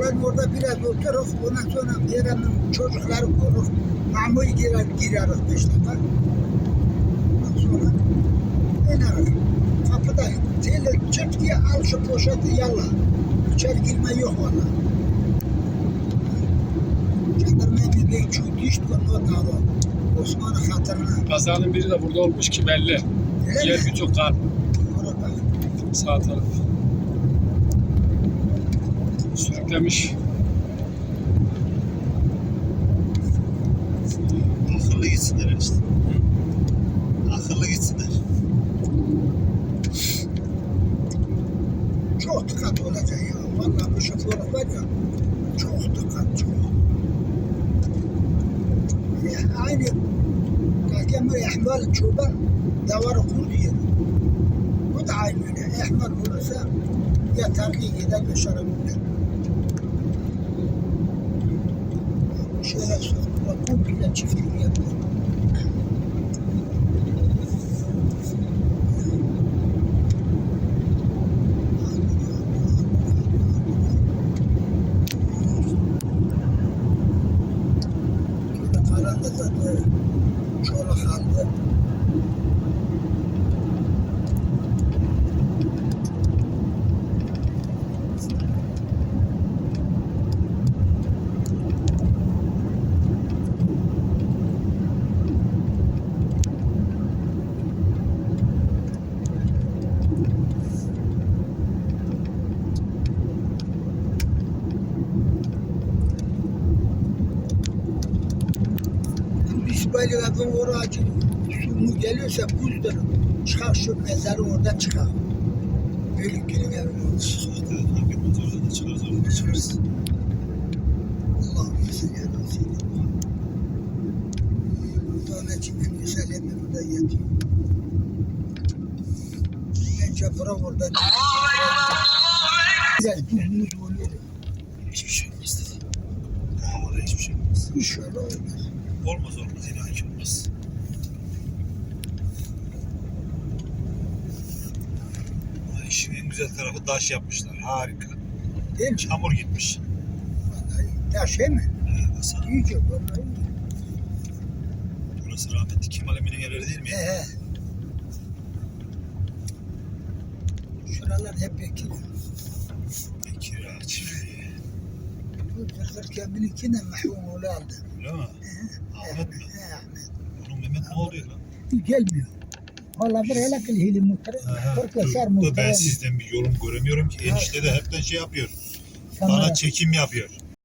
Alan orada biraz otururuz. Ondan sonra Yeren'in çocukları korur. Mahmut girer, gireriz beş. Ondan sonra ineriz. Kapıda tele çık diye al şu poşeti yalla. İçeri girme yok valla. Jandarmaya bir çok düştü o dava. Osman'ın hatırına. Kazanın biri de burada olmuş ki belli. Öyle Yer mi? birçok kar. Sağ taraf. Sürüklemiş. Akıllı gitsinler işte. Akıllı gitsinler. Çok dikkat olacak ya. Vallahi bu şoförlük var ya. Çok dikkat, çok. Ya aynı Kakemir ihmal çoban davarı kurdu yeri. Bu da aynı öyle. İhmal olursa yeter Şöyle söyleyeyim. Bu bile çiftlik yapıyor. Şöyle karanlık zaten böyle bakın oraya su geliyorsa buzdur. Çıkar şu mezarı oradan çıkar. Böyle gelin evine. İşte da çıkarız orada da çıkarız. Allah'ım sen ya Resulü. Sonra kimin müsellemi burada yatıyor. Bence bura orada. Biraz düzgün oluyor. Hiçbir şey olmaz dedi. Havada hiçbir şey olmaz. Hiç öyle olmaz. Olmaz olmaz hiç olmaz. Ay, İşin en güzel tarafı taş yapmışlar. Harika. Değil mi? Çamur gitmiş. Vallahi taş he mi? Ee, baksana. İyice vallahi. iyi. Burası rahmetli Kemal Emin'in yerleri değil mi? He he. Şuralar hep bekliyor. Kira çiftliği. Bu Zırhır Kamil'inkine mahrum oğlu aldı. Öyle mi? Ahmet mi? He Ahmet. Onun Mehmet ne oluyor lan? Gelmiyor. Valla bir hele kıl hili muhtarı. Aha, Korklaşar dur, dur, muhtarı. ben sizden bir yorum göremiyorum ki. Enişte de hepten şey yapıyor. Bana çekim yapıyor.